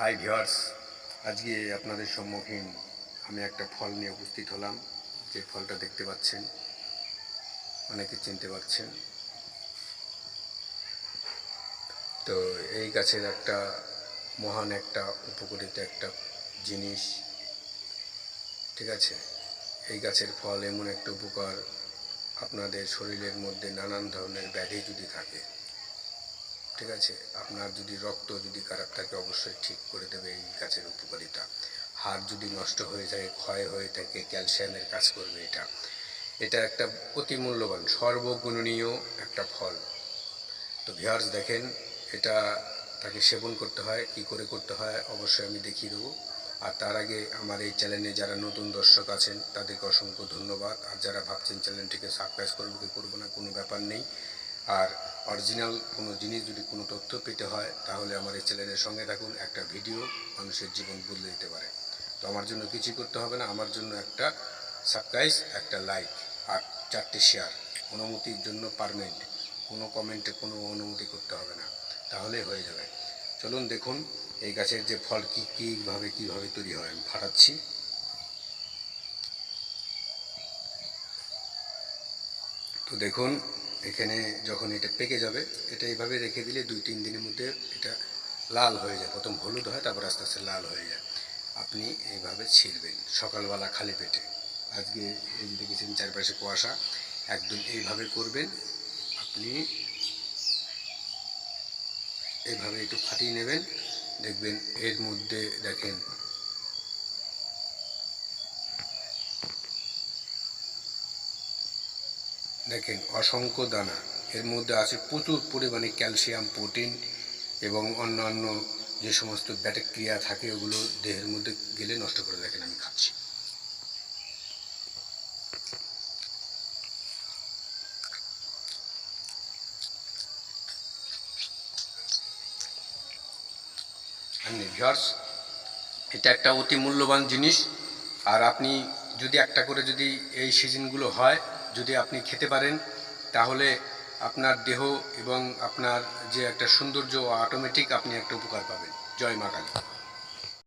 High viewers আজকে আপনাদের সম্মুখীন আমি একটা ফল নিয়ে উপস্থিত হলাম। যে ফলটা দেখতে পাচ্ছেন, অনেকে চিনতে পারছেন। তো এই গাছের একটা মহান একটা উপকৃত একটা জিনিস। ঠিক আছে? এই গাছের ফল এমন একটা উপকার আপনাদের শরীরের মধ্যে নানান ধরনের ব্যাধি যদি থাকে ঠিক আছে? আপনার যদি রক্ত যদি খারাপ থাকে, অবশ্যই ঠিক করে দেবে এই গাছের উপকারিতা। হাড় যদি নষ্ট হয়ে যায়, ক্ষয় হয়ে থাকে, ক্যালসিয়ামের কাজ করবে এটা। এটা একটা অতি মূল্যবান, সর্বগুণনীয় একটা ফল। তো ভিউয়ার্স দেখেন, এটা তাকে সেবন করতে হয়, কি করে করতে হয়, অবশ্যই আমি দেখিয়ে দেবো। আর তার আগে আমার এই চ্যানেলে যারা নতুন দর্শক আছেন, তাদেরকে অসংখ্য ধন্যবাদ। আর যারা ভাবছেন চ্যানেলটিকে সাবস্ক্রাইব করব কি করব না, কোনো ব্যাপার নেই। আর অরিজিনাল কোনো জিনিস যদি কোনো তথ্য পেতে হয়, তাহলে আমার এই চ্যানেলের সঙ্গে থাকুন, একটা ভিডিও মানুষের জীবন বদলে দিতে পারে। তো আমার জন্য কিছুই করতে হবে না, আমার জন্য একটা সাবস্ক্রাইব, একটা লাইক আর চারটে শেয়ার। অনুমতির জন্য পারমেন্ট কোনো কমেন্টে কোনো অনুমতি করতে হবে না, তাহলেই হয়ে যাবে। চলুন দেখুন, এই গাছের যে ফল কী কীভাবে কীভাবে তৈরি হয়, আমি ফাটাচ্ছি। তো দেখুন এখানে যখন এটা পেকে যাবে, এটা এইভাবে রেখে দিলে দুই তিন দিনের মধ্যে এটা লাল হয়ে যায়। প্রথম হলুদ হয়, তারপর আস্তে আস্তে লাল হয়ে যায়। আপনি এইভাবে ছিঁড়বেন সকালবেলা খালি পেটে। আজকে এই দেখেছেন চারপাশে কুয়াশা, একদম এইভাবে করবেন। আপনি এইভাবে একটু ফাটিয়ে নেবেন। দেখবেন এর মধ্যে দেখেন দেখেন, অসংখ্য দানা। এর মধ্যে আছে প্রচুর পরিমাণে ক্যালসিয়াম, প্রোটিন এবং অন্যান্য যে সমস্ত ব্যাকটেরিয়া থাকে, ওগুলো দেহের মধ্যে গেলে নষ্ট করে দেখেন আমি খাচ্ছি। ভিউয়ার্স এটা একটা অতি মূল্যবান জিনিস। আর আপনি যদি একটা করে যদি এই সিজনগুলো হয় যদি আপনি খেতে পারেন, তাহলে আপনার দেহ এবং আপনার যে একটা সৌন্দর্য অটোমেটিক আপনি একটা উপকার পাবেন। জয় মা কালী।